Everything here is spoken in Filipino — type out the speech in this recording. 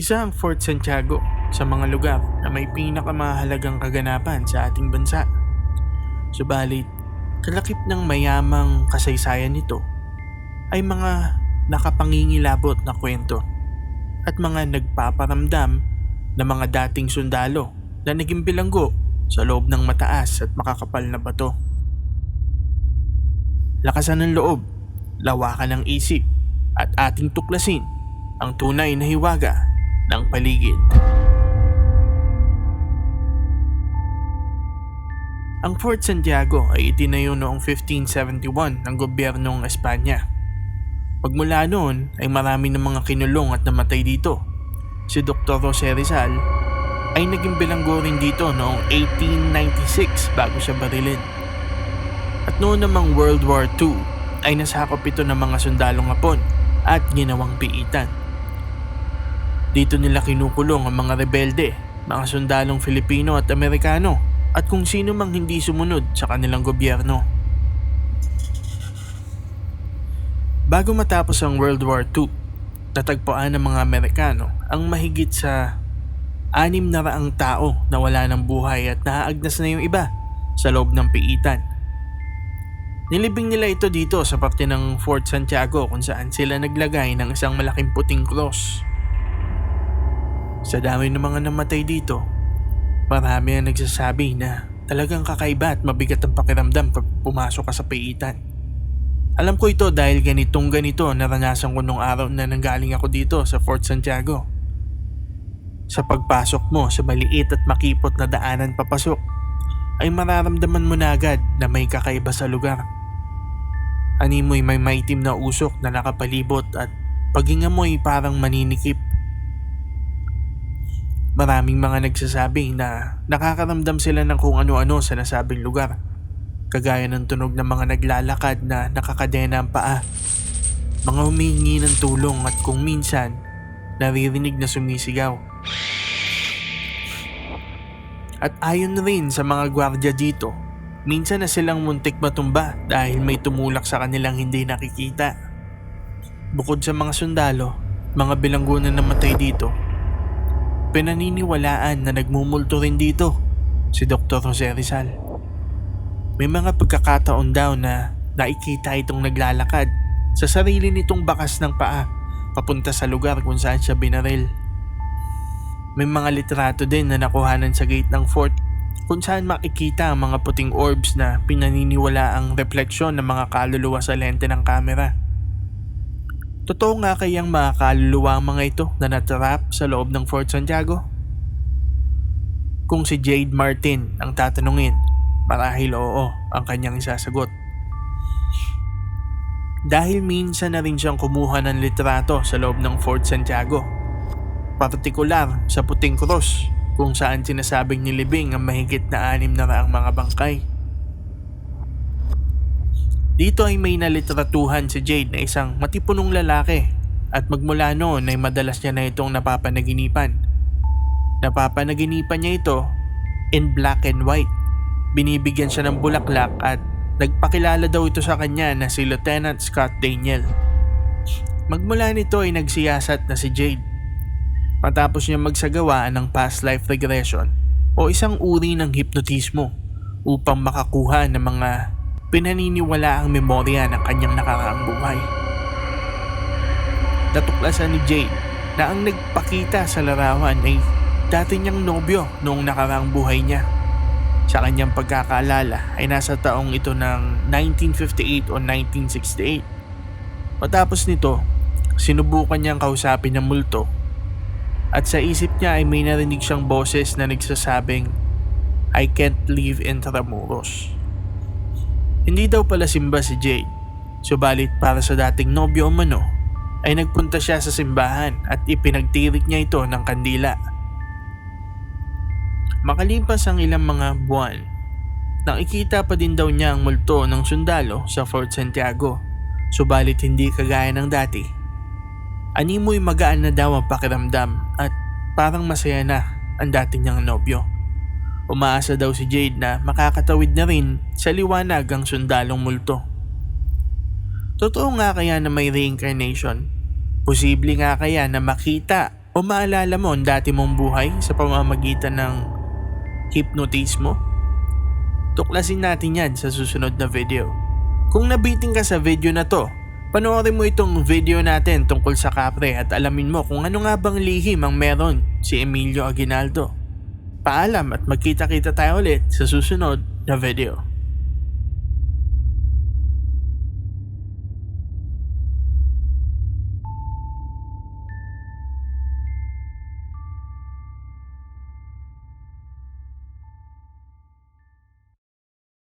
Isa ang Fort Santiago sa mga lugar na may pinakamahalagang kaganapan sa ating bansa. Subalit, kalakip ng mayamang kasaysayan nito ay mga nakapangingilabot na kwento at mga nagpaparamdam na mga dating sundalo na naging bilanggo sa loob ng mataas at makakapal na bato. Lakasan ng loob, lawakan ng isip at ating tuklasin ang tunay na hiwaga ng paligid. Ang Fort Santiago ay itinayo noong 1571 ng gobyernong Espanya. Pagmula noon ay marami ng mga kinulong at namatay dito. Si Dr. Jose Rizal ay naging bilanggo rin dito noong 1896 bago siya barilin. At noon namang World War II ay nasakop ito ng mga sundalong Hapon at ginawang piitan. Dito nila kinukulong ang mga rebelde, mga sundalong Filipino at Amerikano at kung sino mang hindi sumunod sa kanilang gobyerno. Bago matapos ang World War II, natagpuan ng mga Amerikano ang mahigit sa anim na raang tao na wala ng buhay at naaagnas na yung iba sa loob ng piitan. Nilibing nila ito dito sa parte ng Fort Santiago kung saan sila naglagay ng isang malaking puting cross. Sa dami ng mga namatay dito, marami ang nagsasabi na talagang kakaiba at mabigat ang pakiramdam pag pumasok ka sa piitan. Alam ko ito dahil ganitong ganito naranasan ko nung araw na nanggaling ako dito sa Fort Santiago. Sa pagpasok mo sa maliit at makipot na daanan papasok, ay mararamdaman mo na agad na may kakaiba sa lugar. Animoy may maitim na usok na nakapalibot at paghinga mo ay parang maninikip. Maraming mga nagsasabi na nakakaramdam sila ng kung ano-ano sa nasabing lugar. Kagaya ng tunog ng mga naglalakad na nakakadena ang paa. Mga humihingi ng tulong at kung minsan, naririnig na sumisigaw. At ayon rin sa mga gwardya dito, minsan na silang muntik matumba dahil may tumulak sa kanilang hindi nakikita. Bukod sa mga sundalo, mga bilanggo na namatay dito, pinaniniwalaan na nagmumulto rin dito si Dr. Jose Rizal. May mga pagkakataon daw na nakikita itong naglalakad sa sarili nitong bakas ng paa papunta sa lugar kung saan siya binaril. May mga litrato din na nakuhanan sa gate ng fort kung saan makikita ang mga puting orbs na pinaniniwala ang refleksyon ng mga kaluluwa sa lente ng kamera. Totoo nga kayang mga kaluluwa mga ito na natrap sa loob ng Fort Santiago? Kung si Jade Martin ang tatanungin, marahil oo ang kanyang isasagot. Dahil minsan na rin siyang kumuha ng litrato sa loob ng Fort Santiago. Partikular sa puting cross kung saan sinasabing nilibing ang mahigit na anim na raang mga bangkay. Dito ay may nalitratuhan si Jade na isang matipunong lalaki at magmula noon ay madalas niya na itong napapanaginipan. Napapanaginipan niya ito in black and white. Binibigyan siya ng bulaklak at nagpakilala daw ito sa kanya na si Lieutenant Scott Daniel. Magmula nito ay nagsiyasat na si Jade. Matapos niya magsagawa ng past life regression o isang uri ng hipnotismo upang makakuha ng mga pinaniniwala ang memorya ng kanyang nakaraang buhay. Natuklasan ni Jade na ang nagpakita sa larawan ay dati niyang nobyo noong nakaraang buhay niya. Sa kanyang pagkakaalala ay nasa taong ito ng 1958 o 1968. Matapos nito, sinubukan niyang kausapin ng multo at sa isip niya ay may narinig siyang boses na nagsasabing I can't live in Tramuros. Hindi daw pala simba si Jade, subalit para sa dating nobyo o mano, ay nagpunta siya sa simbahan at ipinagtirik niya ito ng kandila. Makalipas ang ilang mga buwan, nakikita pa din daw niya ang multo ng sundalo sa Fort Santiago, subalit hindi kagaya ng dati. Animoy magaan na daw ang pakiramdam at parang masaya na ang dati niyang nobyo. Umaasa daw si Jade na makakatawid na rin sa liwanag ang sundalong multo. Totoo nga kaya na may reincarnation? Posible nga kaya na makita O maalala mo ang dati mong buhay sa pamamagitan ng hypnotismo? Tuklasin natin yan sa susunod na video. Kung nabiting ka sa video na to, panoorin mo itong video natin tungkol sa kapre at alamin mo kung ano nga bang lihim ang meron si Emilio Aguinaldo. Paalam at magkita-kita tayo ulit sa susunod na video.